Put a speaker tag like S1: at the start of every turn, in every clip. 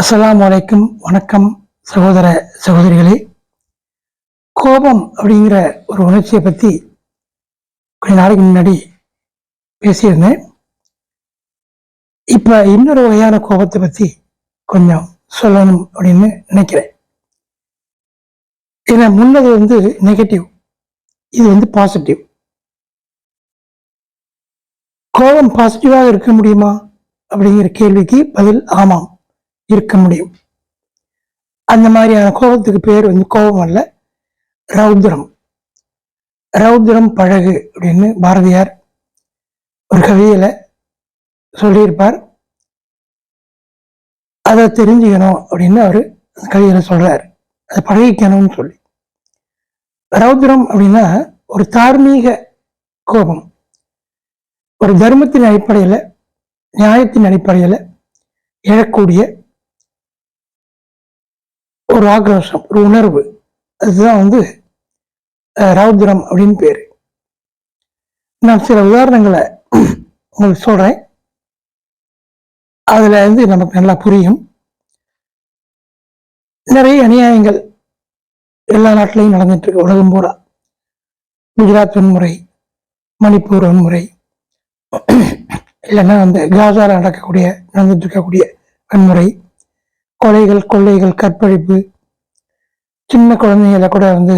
S1: அஸ்லாம் அலைக்கும். வணக்கம் சகோதர சகோதரிகளே. கோபம் அப்படிங்கிற ஒரு உணர்ச்சியை பற்றி கொஞ்ச நாளைக்கு முன்னாடி பேசியிருந்தேன். இப்போ இன்னொரு வகையான கோபத்தை பற்றி கொஞ்சம் சொல்லணும் அப்படின்னு நினைக்கிறேன். ஏன்னா முன்னது வந்து நெகட்டிவ் இது வந்து பாசிட்டிவ் கோபம் பாசிட்டிவாக இருக்க முடியுமா அப்படிங்கிற கேள்விக்கு பதில் ஆமாம். இருக்க முடியும். அந்த மாதிரியான கோபத்துக்கு பேர் வந்து கோபம் அல்ல ரௌத்ரம். ரௌத்ரம் பழகு அப்படின்னு பாரதியார் ஒரு கவிதையில சொல்லியிருப்பார். அதை தெரிஞ்சுக்கணும் அப்படின்னு அவர் கவிதையில சொல்றாரு. அதை பழகிக்கணும்னு சொல்லி. ரௌத்ரம் அப்படின்னா ஒரு தார்மீக கோபம். ஒரு தர்மத்தின் அடிப்படையில் நியாயத்தின் அடிப்படையில் எழக்கூடிய ஒரு ஆக்ரோஷம் ஒரு உணர்வு. அதுதான் வந்து ரௌத்ரம் அப்படின்னு பேரு. நான் சில உதாரணங்களை உங்களுக்கு சொல்றேன். அதுல வந்து நமக்கு நல்லா புரியும். நிறைய அநியாயங்கள் எல்லா நாட்டிலையும் நடந்துட்டு இருக்கு உலகம் பூரா. குஜராத் வன்முறை மணிப்பூர் வன்முறை இல்லைன்னா வந்து காசாவில் நடக்கக்கூடிய நடந்துட்டு இருக்கக்கூடிய வன்முறை. கொலைகள் கொள்ளைகள் கற்பழிப்பு. சின்ன குழந்தைகளை கூட வந்து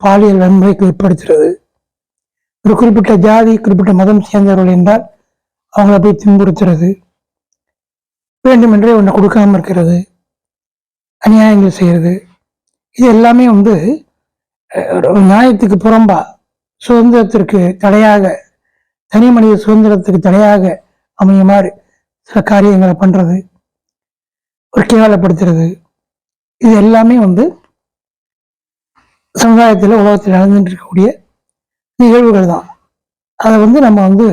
S1: பாலியல் வன்முறைக்கு உட்படுத்துறது ஒரு குறிப்பிட்ட ஜாதி குறிப்பிட்ட மதம் சேர்ந்தவர்கள் என்றால் அவங்கள போய் துன்புறுத்துறது. வேண்டுமென்றே ஒன்று கொடுக்காமல் இருக்கிறது. அநியாயங்கள் செய்கிறது இது எல்லாமே வந்து ஒரு நியாயத்துக்கு புறம்பா சுதந்திரத்திற்கு தடையாக தனி மனித சுதந்திரத்துக்கு தடையாக அமையுமாறு சில காரியங்களை பண்ணுறது ஒரு கேவலப்படுத்துறது. இது எல்லாமே வந்து சமுதாயத்தில் உலகத்தில் நடந்துட்டு இருக்கக்கூடிய நிகழ்வுகள் தான். அதை வந்து நம்ம வந்து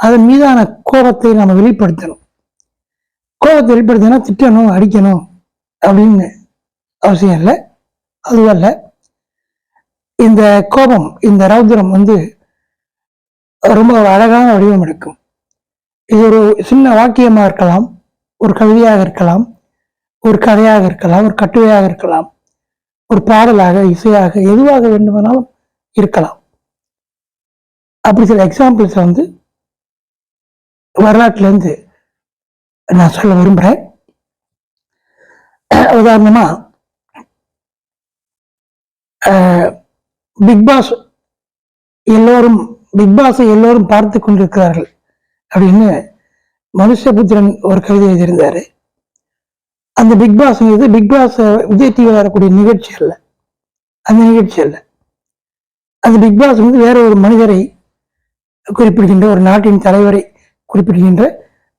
S1: அதன் மீதான கோபத்தை நம்ம வெளிப்படுத்தணும். கோபத்தை வெளிப்படுத்தினா திட்டணும் அடிக்கணும் அப்படின்னு அவசியம் இல்லை. அதுவல்ல இந்த கோபம் இந்த ரௌத்ரம் வந்து ரொம்ப ஒரு அழகான வடிவம் எடுக்கும். இது ஒரு சின்ன வாக்கியமாக இருக்கலாம் ஒரு கவிதையாக இருக்கலாம் ஒரு கதையாக இருக்கலாம் ஒரு கட்டுரையாக இருக்கலாம் ஒரு பாடலாக இசையாக எதுவாக வேண்டுமானாலும் இருக்கலாம். அப்படி சில எக்ஸாம்பிள்ஸ் வந்து வரலாற்றுலேருந்து நான் சொல்ல விரும்புகிறேன் உதாரணமாக பிக்பாஸ் எல்லோரும் பிக்பாஸை எல்லோரும் பார்த்து கொண்டிருக்கிறார்கள் அப்படின்னு மனுஷபுத்திரன் ஒரு கவிதை எழுதியிருந்தார். அந்த பிக் பாஸ் இது பிக் பாஸ் விஜய் டிவியில் வரக்கூடிய நிகழ்ச்சி அல்ல. அந்த நிகழ்ச்சி அல்ல. அந்த பிக் பாஸ் வந்து வேற ஒரு மனிதரை குறிப்பிடுகின்ற ஒரு நாட்டின் தலைவரை குறிப்பிடுகின்ற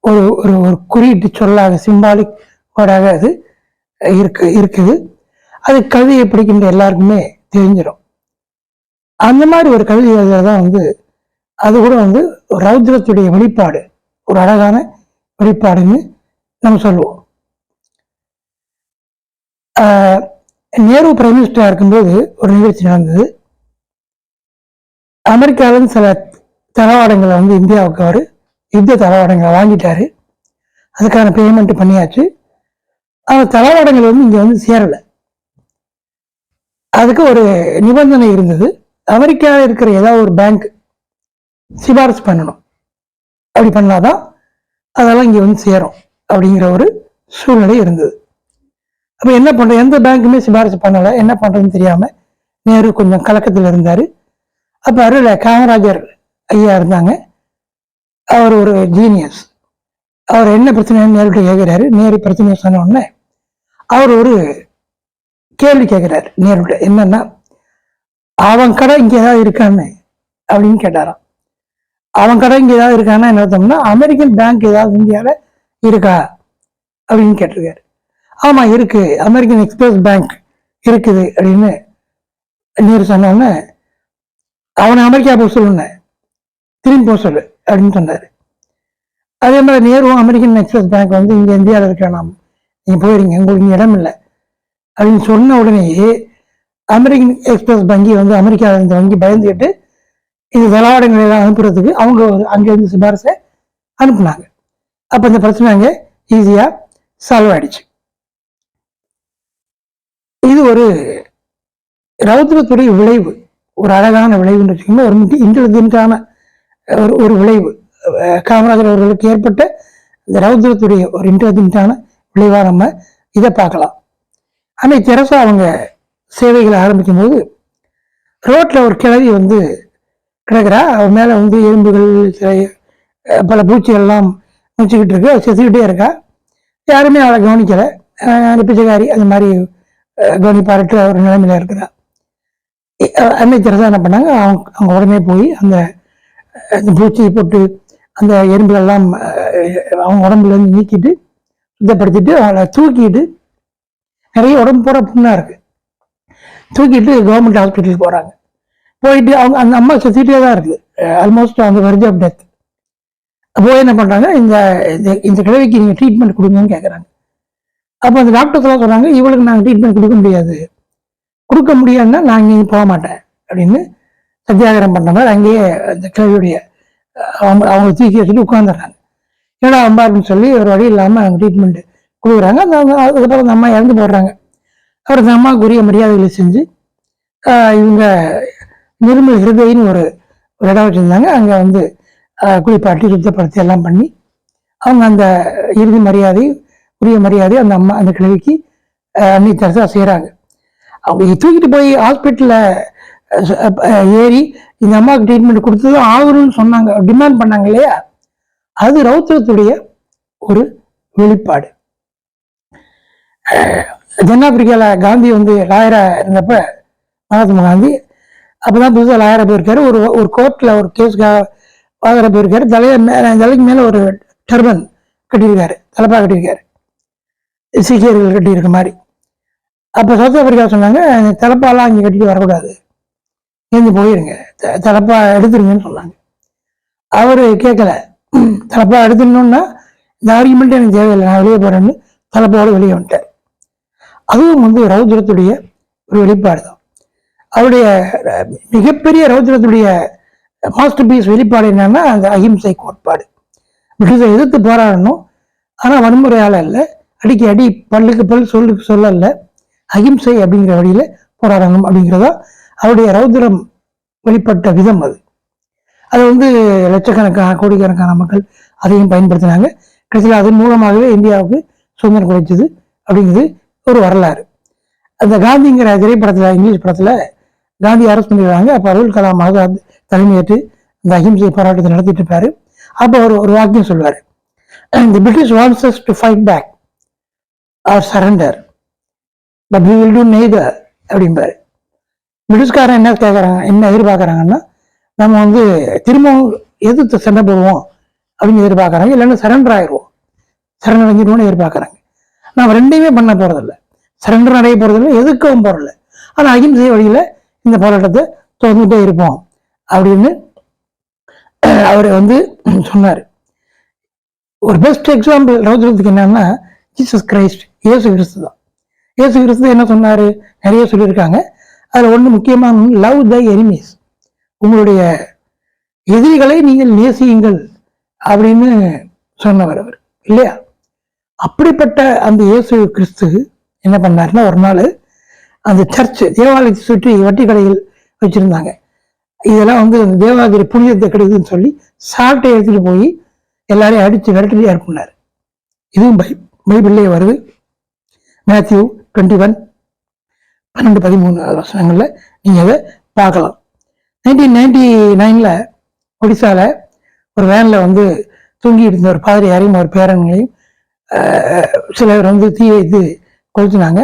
S1: ஒரு ஒரு ஒரு குறியீட்டு சொல்லாக சிம்பாலிக் வேர்டாக அது இருக்கு இருக்குது. அது கவிதையை படிக்கின்ற எல்லாருக்குமே தெரிஞ்சிடும் அந்த மாதிரி ஒரு கவிதை தான் வந்து அது கூட வந்து ரௌத்ரத்துடைய வெளிப்பாடு ஒரு அழகான வெளிப்பாடுன்னு நம்ம சொல்லுவோம். நேரு பிரைம் மினிஸ்டராக இருக்கும்போது ஒரு நிகழ்ச்சி நடந்தது. அமெரிக்காவின் சில தளவாடங்களை வந்து இந்தியாவுக்கு அவர் யுத்த தளவாடங்களை வாங்கிட்டாரு. அதுக்கான பேமெண்ட் பண்ணியாச்சு. அந்த தளவாடங்கள் வந்து இங்கே வந்து சேரலை. அதுக்கு ஒரு நிபந்தனை இருந்தது. அமெரிக்காவில் இருக்கிற ஏதாவது ஒரு பேங்க் சிபாரிசு பண்ணணும். அப்படி பண்ணாதான் அதெல்லாம் இங்கே வந்து சேரும் அப்படிங்கிற ஒரு சூழ்நிலை இருந்தது. அப்போ என்ன பண்ணுறோம் எந்த பேங்க்குமே சிபாரிசு பண்ணலை. என்ன பண்ணுறதுன்னு தெரியாமல் நேரு கொஞ்சம் கலக்கத்தில் இருந்தார். அப்போ அருள் காமராஜர் ஐயா இருந்தாங்க. அவர் ஒரு ஜீனியஸ் அவர் என்ன பிரச்சனைன்னு நேருகிட்ட கேட்குறாரு நேரு பிரச்சனையை சொன்ன உடனே அவர் ஒரு கேள்வி கேட்குறாரு நேருகிட்ட. என்னன்னா அவன் கடை இங்கே ஏதாவது இருக்கான்னு அப்படின்னு கேட்டாராம். அவன் கடை இங்கே ஏதாவது இருக்கான்னா என்ன அர்த்தம்னா அமெரிக்கன் பேங்க் ஏதாவது இந்தியாவில் இருக்கா? அப்படின்னு கேட்டிருக்காரு. ஆமாம் இருக்குது அமெரிக்கன் எக்ஸ்பிரஸ் பேங்க் இருக்குது அப்படின்னு நேரு சொன்ன உடனே அவனை அமெரிக்கா போக சொல்லுங்க திரும்பி போக சொல்லு அப்படின்னு சொன்னார். அதே மாதிரி நேருவும் அமெரிக்கன் எக்ஸ்பிரஸ் பேங்க் வந்து இங்கே இந்தியாவில் இருக்க நாம் நீங்க போயிருங்க உங்களுக்கு இடம் இல்லை. அப்படின்னு சொன்ன உடனேயே அமெரிக்கன் எக்ஸ்பிரஸ் வங்கி வந்து அமெரிக்காவில் இருந்த வங்கி பயந்துக்கிட்டு இது தளவாடங்களை அனுப்புறதுக்கு அவங்க அங்கேருந்து அங்கிருந்து சிபாரிசை அனுப்புனாங்க. அப்போ இந்த பிரச்சனை அங்கே ஈஸியாக சால்வ் ஆகிடுச்சு இது ஒரு ரௌத்ரத்துடைய விளைவு. ஒரு அழகான விளைவுன்னு வச்சுக்கோங்க. ஒரு இன்டெலிஜென்ட்டான ஒரு ஒரு விளைவு. காமராஜர் அவர்களுக்கு ஏற்பட்ட இந்த ரௌத்ரத்துடைய ஒரு இன்டெலிஜென்ட்டான விளைவாக நம்ம இதை பார்க்கலாம். அன்னை தெரசா அவங்க சேவைகளை ஆரம்பிக்கும் போது ரோட்டில் ஒரு கிழவி வந்து கிடக்கிறா. அவன் மேலே வந்து எறும்புகள் சில பல பூச்சிகள்லாம் முடிச்சுக்கிட்டு இருக்கு. செத்துக்கிட்டே இருக்கா. யாருமே அவளை கவனிக்கலை. அந்த பிச்சைக்காரி அந்த மாதிரி கவனிப்பாரற்ற ஒரு நிலைமையில் இருக்கிறார். அமைச்சர் தான் என்ன பண்ணாங்க? அவங்க அவங்க உடனே போய் அந்த அந்த பூச்சியை போட்டு அந்த எறும்புகள்லாம் அவங்க உடம்புலேருந்து நீக்கிட்டு சுத்தப்படுத்திட்டு அவளை தூக்கிட்டு நிறைய உடம்பு போகிற புண்ணாக இருக்குது தூக்கிட்டு கவர்மெண்ட் ஹாஸ்பிட்டலுக்கு போகிறாங்க போயிட்டு அவங்க அந்த அம்மா சுற்றிட்டே தான் இருக்குது ஆல்மோஸ்ட் அந்த வெர்ஜ் ஆஃப் டெத் போய் என்ன பண்ணுறாங்க இந்த இந்த- இந்த கிழவிக்கு நீங்கள் ட்ரீட்மெண்ட் கொடுங்கன்னு கேட்குறாங்க அப்போ அந்த டாக்டர்ஸ்லாம் சொன்னாங்க இவளுக்கு நாங்கள் ட்ரீட்மெண்ட் கொடுக்க முடியாது. கொடுக்க முடியாதுன்னா நான் இங்கேயும் போக மாட்டேன் அப்படின்னு சத்தியாகிரம் பண்ண மாதிரி அங்கேயே அந்த கிழவியுடைய அவங்க அவங்க தூக்கி வச்சுட்டு உட்காந்துடுறாங்க ஏன்னா அம்மா அப்படின்னு சொல்லி ஒரு வழி இல்லாமல் அவங்க ட்ரீட்மெண்ட் கொடுக்குறாங்க. அந்த அதுக்கப்புறம் அந்த அம்மா இறந்து போடுறாங்க. அப்புறம் அந்த அம்மாவுக்கு உரிய மரியாதைகளை செஞ்சு இவங்க நிர்மல் ஹிருதயின்னு ஒரு ஒரு இடம் வச்சுருந்தாங்க. அங்கே வந்து குளிப்பாட்டி சுத்தப்படுத்தி எல்லாம் பண்ணி அவங்க அந்த இறுதி மரியாதை உரிய மரியாதை அந்த அம்மா அந்த கிழவிக்கு அன்னை தரசா செய்கிறாங்க அவங்க தூக்கிட்டு போய் ஹாஸ்பிட்டலில் ஏறி இந்த அம்மாவுக்கு ட்ரீட்மெண்ட் கொடுத்ததும் ஆகணும்னு சொன்னாங்க. டிமாண்ட் பண்ணாங்க இல்லையா? அது ரௌத்திரத்துடைய ஒரு வெளிப்பாடு. தென்னாப்பிரிக்காவில் காந்தி வந்து லாயராக இருந்தப்ப மகாத்மா காந்தி அப்பதான் புதுசாக லாயரா போயிருக்காரு. ஒரு ஒரு கோர்ட்டில் ஒரு கேஸுக்காக வாதர போயிருக்காரு. தலையை மேலே தலைக்கு மேலே ஒரு டர்பன் கட்டியிருக்காரு. தலைப்பா கட்டியிருக்காரு. சீக்கியர்கள் கட்டியிருக்க மாதிரி. அப்போ சவுத் ஆப்பிரிக்கா சொன்னாங்க தலைப்பாலாம் அங்கே கட்டிட்டு வரக்கூடாது. இருந்து போயிருங்க. த- தலைப்பா எடுத்துருங்கன்னு சொன்னாங்க. அவர் கேட்கல தலைப்பா எடுத்துடணும்னா இந்த ஆர்குமெண்ட் எனக்கு தேவையில்லை நான் வெளியே போகிறேன்னு தலைப்போட வெளியே வந்துட்டார் அதுவும் வந்து ரௌத்ரத்துடைய ஒரு வெளிப்பாடு தான். அவருடைய மிகப்பெரிய ரௌத்ரத்துடைய மாஸ்டர் பீஸ் வெளிப்பாடு என்னன்னா அந்த அஹிம்சை கோட்பாடு. பிரிட்டிஷை எதிர்த்து போராடணும் ஆனால் வன்முறையால் இல்லை. அடிக்கு அடி பல்லுக்கு பல் சொல்லுக்கு சொல்லல அகிம்சை அப்படிங்கிற வழியில போராடணும் அப்படிங்கிறதா அவருடைய ரௌத்ரம் வெளிப்பட்ட விதம் அது. அது வந்து லட்சக்கணக்கான கோடிக்கணக்கான மக்கள் அதையும் பயன்படுத்தினாங்க. கடைசியில் அதன் மூலமாகவே இந்தியாவுக்கு சுதந்திரம் கிடைச்சது அப்படிங்கிறது ஒரு வரலாறு. அந்த காந்திங்கிற திரைப்படத்தில் இங்கிலீஷ் படத்தில் காந்தி அரசு பண்ணிடுறாங்க அப்போ அருள் கலாம் ஆசாத் தலைமையேற்று இந்த அஹிம்சை போராட்டத்தை நடத்திட்டு இருப்பாரு. அப்போ அவர் ஒரு வாக்கியம் சொல்வார். The British wants to fight back or surrender but we will will do neither அப்படிம்பாரு. பிரிட்டிஷ்காரன் என்ன கேட்குறாங்க என்ன எதிர்பார்க்குறாங்கன்னா நம்ம வந்து திரும்பவும் எதிர்த்து சண்டை போடுவோம் அப்படின்னு எதிர்பார்க்குறாங்க இல்லைன்னா சரண்டர் ஆயிடுவோம். சரண்டர் அடைஞ்சிடுவோம்னு எதிர்பார்க்குறாங்க நான் ரெண்டையுமே பண்ண போகிறதில்ல சரண்டர் அடைய போகிறதில்ல எதுக்கவும் போகிறதில்ல ஆனால் அகிம்சை வழியில் இந்த போராட்டத்தை தொடர்ந்துட்டே இருப்போம் அப்படின்னு அவர் வந்து சொன்னார். ஒரு பெஸ்ட் எக்ஸாம்பிள் ரௌத்ரத்துக்கு என்னன்னா ஜீசஸ் கிரைஸ்ட் இயேசு கிறிஸ்து தான். இயேசு கிறிஸ்து என்ன சொன்னார்? நிறைய சொல்லியிருக்காங்க. அதில் ஒன்று முக்கியமான லவ் த எனிமீஸ் உங்களுடைய எதிரிகளை நீங்கள் நேசியுங்கள் அப்படின்னு சொன்னவர் அவர் இல்லையா? அப்படிப்பட்ட அந்த இயேசு கிறிஸ்து என்ன பண்ணாருன்னா ஒரு நாள் அந்த சர்ச் தேவாலயத்தை சுற்றி வட்டி கடைகள் வச்சிருந்தாங்க. இதெல்லாம் வந்து அந்த தேவாதிரி புனிதத்தை கிடைக்குதுன்னு சொல்லி சாட்டை எடுத்துட்டு போய் எல்லாரையும் அடித்து விரட்டி ஏற்பனார் இதுவும் பை பைபிள்லேயே வருது. Matthew twenty one. பன்னெண்டு பதிமூணு வசனங்களில் நீங்கள் அதை பார்க்கலாம். நைன்டீன் நைன்டி நைனில் ஒடிசாவில் ஒரு வேனில் வந்து தூங்கிட்டு இருந்த ஒரு பாதிரியாரையும் ஒரு பேரன்களையும் சிலர் வந்து தீ வைத்து கொளுத்துனாங்க.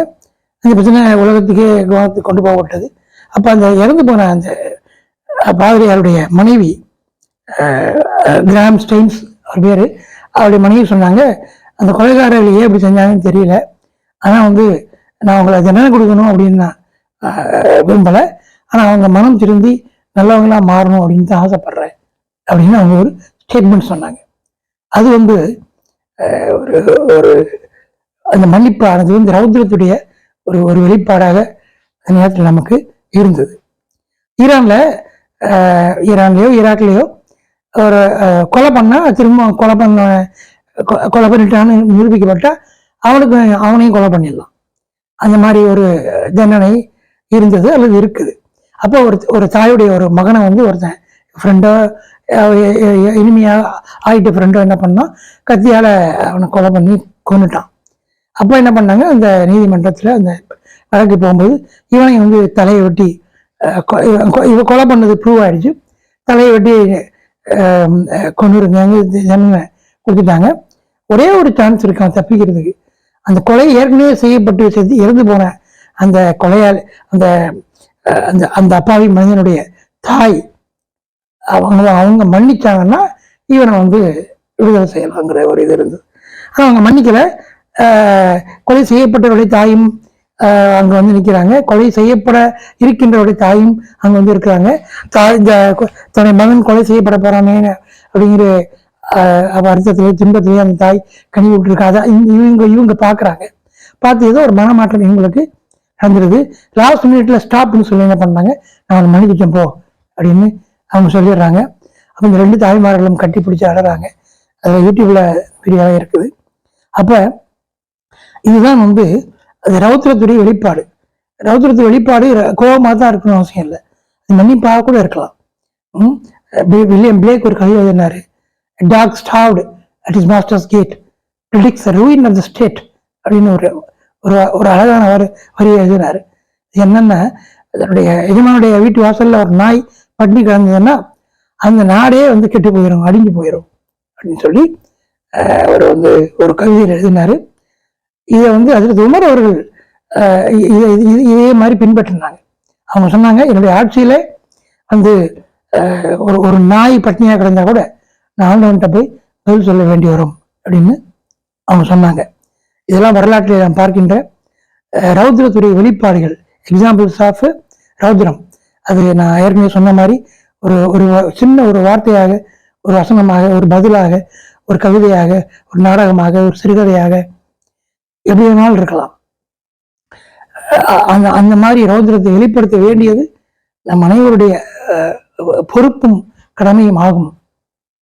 S1: அந்த பிரச்சனை உலகத்துக்கே கவனத்துக்கு கொண்டு போகப்பட்டது. அப்போ அந்த இறந்து போன அந்த பாதிரியாருடைய மனைவி கிராம் ஸ்டெயின்ஸ் அவர் பேர் அவருடைய மனைவி சொன்னாங்க அந்த கொலைகாரர்கள் ஏன் இப்படி செஞ்சாங்கன்னு தெரியல. ஆனால் வந்து நான் அவங்களை தண்டனை கொடுக்கணும் அப்படின்னு நான் விரும்பலை. ஆனால் அவங்க மனம் திருந்தி நல்லவங்களாக மாறணும் அப்படின்னு தான் ஆசைப்பட்றேன் அப்படின்னு அவங்க ஒரு ஸ்டேட்மெண்ட் சொன்னாங்க. அது வந்து ஒரு ஒரு அந்த மன்னிப்பானது வந்து ரௌத்ரத்துடைய ஒரு ஒரு வெளிப்பாடாக அந்த நேரத்தில் நமக்கு இருந்தது. ஈரானில் ஈரான்லேயோ ஈராக்லேயோ ஒரு கொலை பண்ணால் திரும்ப கொலை பண்ண கொ- கொலை பண்ணிட்டான்னு நிரூபிக்கப்பட்டால் அவனுக்கு அவனையும் கொலை பண்ணிடலாம். அந்த மாதிரி ஒரு தண்டனை இருந்தது அல்லது இருக்குது. அப்போ ஒரு ஒரு தாயுடைய ஒரு மகனை வந்து ஒருத்தன் ஃப்ரெண்டோ இனிமையாக ஆகிட்டு ஃப்ரெண்டோ என்ன பண்ணான்? கத்தியால் அவனை கொலை பண்ணி கொண்டுட்டான் அப்போ என்ன பண்ணாங்க? அந்த நீதிமன்றத்தில் அந்த வழக்கு போகும்போது இவனை வந்து தலையை வெட்டி இவ கொ- இவன் கொலை பண்ணது ப்ரூவ் ஆயிடுச்சு. தலையை வெட்டி கொண்டு இருந்தாங்க கொடுத்துட்டாங்க. ஒரே ஒரு சான்ஸ் இருக்கான் தப்பிக்கிறதுக்கு. அந்த கொலை ஏற்கனவே செய்யப்பட்டு செய்து இறந்து போன அந்த கொலையால் அந்த அந்த அந்த அப்பாவி மனிதனுடைய தாய் அவங்க அவங்க மன்னிச்சாங்கன்னா இவனை வந்து விடுதலை செய்யலாங்கிற ஒரு இது இருந்தது. ஆனால் அவங்க மன்னிக்கல. கொலை செய்யப்பட்டவருடைய தாயும் அங்கே வந்து நிற்கிறாங்க கொலை செய்யப்பட இருக்கின்றவருடைய தாயும் அங்கே வந்து இருக்கிறாங்க. தாய் இந்த தன்னை தன்னுடைய மகன் கொலை செய்யப்பட போறானே அப்படிங்கிற அப்போ அவ அர்த்தத்திலே அந்த தாய் கனி விட்டுருக்காத. இவங்க- இவங்க இவங்க பார்த்து ஏதோ ஒரு மனமாற்றம் இவங்களுக்கு நடந்துருது. லாஸ்ட் மினிட்ல ஸ்டாப்னு சொல்லி என்ன பண்ணாங்க? நான் அவனை மன்னிக்கிட்டேன் போ அப்படின்னு அவங்க சொல்லிடுறாங்க. அப்போ இந்த ரெண்டு தாய்மார்களும் கட்டி பிடிச்சி அழறாங்க. அதில் யூடியூப்ல வீடியோவாக இருக்குது. அப்போ இதுதான் வந்து அது ரௌத்திரத்துடைய வெளிப்பாடு. ரௌத்திரத்து வெளிப்பாடு கோபமாக தான் இருக்கணும் அவசியம் இல்லை. அது மன்னிப்பாக கூட இருக்கலாம். ம்? வில்லியம் பிளேக் ஒரு கதை எழுதினாரு. Dog at at his master's gate the ruin of the state அப்படின்னு ஒரு ஒரு ஒரு அழகான ஒரு வரி எழுதினாரு. இது என்னன்னா அதனுடைய எஜமானுடைய வீட்டு வாசல்ல ஒரு நாய் பட்னி கிடந்ததுன்னா அந்த நாடே வந்து கெட்டு போயிடும் அழிஞ்சு போயிடும் அப்படின்னு சொல்லி அவர் வந்து ஒரு கவிதையில் எழுதினார். இதை வந்து அதில் உமர் அவர்கள் இதை இது- இதே மாதிரி பின்பற்றினாங்க. அவங்க சொன்னாங்க என்னுடைய ஆட்சியில் வந்து ஒரு ஒரு நாய் பட்னியாக கிடந்தா கூட நான் ஆண்டவன்கிட்ட போய் பதில் சொல்ல வேண்டி வரும் அப்படின்னு அவங்க சொன்னாங்க. இதெல்லாம் வரலாற்றில் நான் பார்க்கின்ற ரௌத்ரத்துடைய வெளிப்பாடுகள். எக்ஸாம்பிள்ஸ் ஆஃப் ரௌத்ரம் அது நான் ஏற்கனவே சொன்ன மாதிரி ஒரு ஒரு சின்ன ஒரு வார்த்தையாக ஒரு வசனமாக ஒரு பதிலாக ஒரு கவிதையாக ஒரு நாடகமாக ஒரு சிறுகதையாக எப்படி வேணாலும் இருக்கலாம். அந்த அந்த மாதிரி ரௌத்ரத்தை வெளிப்படுத்த வேண்டியது நம் அனைவருடைய பொறுப்பும் கடமையும் ஆகும்.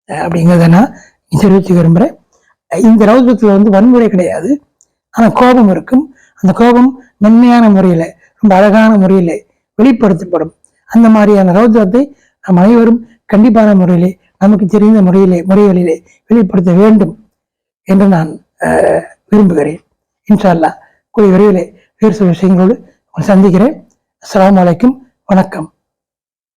S1: அப்படிங்கிறத நான் தெரிவிச்சு விரும்புகிறேன் இந்த ரௌத்ரத்தில் வந்து வன்முறை கிடையாது. ஆனால் கோபம் இருக்கும். அந்த கோபம் மென்மையான முறையில் ரொம்ப அழகான முறையில் வெளிப்படுத்தப்படும். அந்த மாதிரியான ரௌத்ரத்தை நாம் அனைவரும் கண்டிப்பான முறையிலே நமக்கு தெரிந்த முறையிலே முறைகளிலே வெளிப்படுத்த வேண்டும் என்று நான் அஹ், விரும்புகிறேன். இன்ஷா அல்லாஹ் கூடிய விரைவில் வேறு சில விஷயங்களோடு சந்திக்கிறேன். அஸ்லாம் அலைக்கும். வணக்கம்.